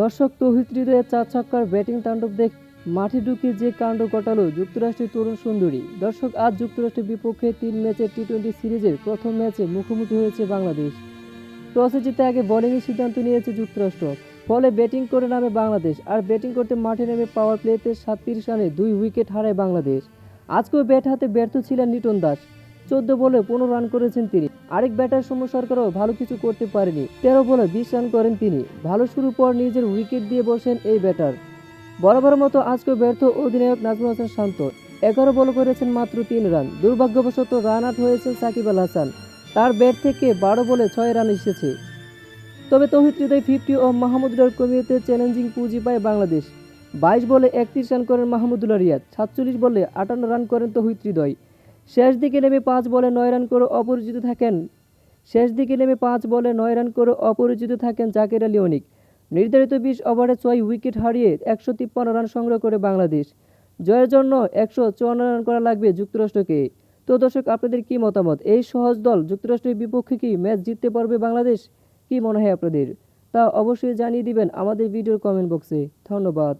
দর্শক তৌহিদ চার ছক্কার ব্যাটিং তাণ্ডব দেখ মাঠে ঢুকে যে কাণ্ড ঘটালো যুক্তরাষ্ট্রের তরুণ সুন্দরী। দর্শক, আজ যুক্তরাষ্ট্রের বিপক্ষে তিন ম্যাচের টি টোয়েন্টি সিরিজের প্রথম ম্যাচে মুখোমুখি হয়েছে বাংলাদেশ। টসে জিতে আগে বোলিংয়ের সিদ্ধান্ত নিয়েছে যুক্তরাষ্ট্র। ফলে ব্যাটিং করে নামে বাংলাদেশ আর ব্যাটিং করতে মাঠে নেমে পাওয়ার প্লেতে সাতত্রিশ রানে দুই উইকেট হারায় বাংলাদেশ। আজকেও ব্যাট হাতে ব্যর্থ ছিলেন নিটন দাস। চোদ্দ বলে পনেরো রান করেছেন তিনি। আরেক ব্যাটার সৌম্য সরকারও ভালো কিছু করতে পারেনি। তেরো বলে বিশ রান করেন তিনি। ভালো শুরু পর নিজের উইকেট দিয়ে বসেন এই ব্যাটার। বরাবর মতো আজকেও ব্যর্থ অধিনায়ক নাজমুল হাসান শান্ত। এগারো বল করেছেন মাত্র তিন রান। দুর্ভাগ্যবশত রান আউট হয়েছেন সাকিব আল হাসান। তার ব্যাট থেকে বারো বলে ছয় রান এসেছে। তবে তৌহিদ হৃদয় ফিফটি ও মাহমুদুল্লাহর কমিয়েতে চ্যালেঞ্জিং পুঁজি পায় বাংলাদেশ। বাইশ বলে একত্রিশ রান করেন মাহমুদুল্লাহ রিয়াদ। সাতচল্লিশ বলে আটান্ন রান করেন তৌহিদ হৃদয়। শেষ দিকে নেমে পাঁচ বলে নয় রান করে অপরিচিত থাকেন। শেষ দিকে নেমে পাঁচ বলে নয় রান করে অপরিচিত থাকেন জাকের আলী অনিক। নির্ধারিত বিশ ওভারে ছয় উইকেট হারিয়ে একশো তিপ্পান্ন রান সংগ্রহ করে বাংলাদেশ। জয়ের জন্য একশো চুয়ান্ন রান করা লাগবে যুক্তরাষ্ট্রকে। তো দর্শক, আপনাদের কি মতামত? এই সহজ দল যুক্তরাষ্ট্রের বিপক্ষে কি ম্যাচ জিততে পারবে বাংলাদেশ? কি মনে হয় আপনাদের? তা অবশ্যই জানিয়ে দিবেন আমাদের ভিডিওর কমেন্ট বক্সে। ধন্যবাদ।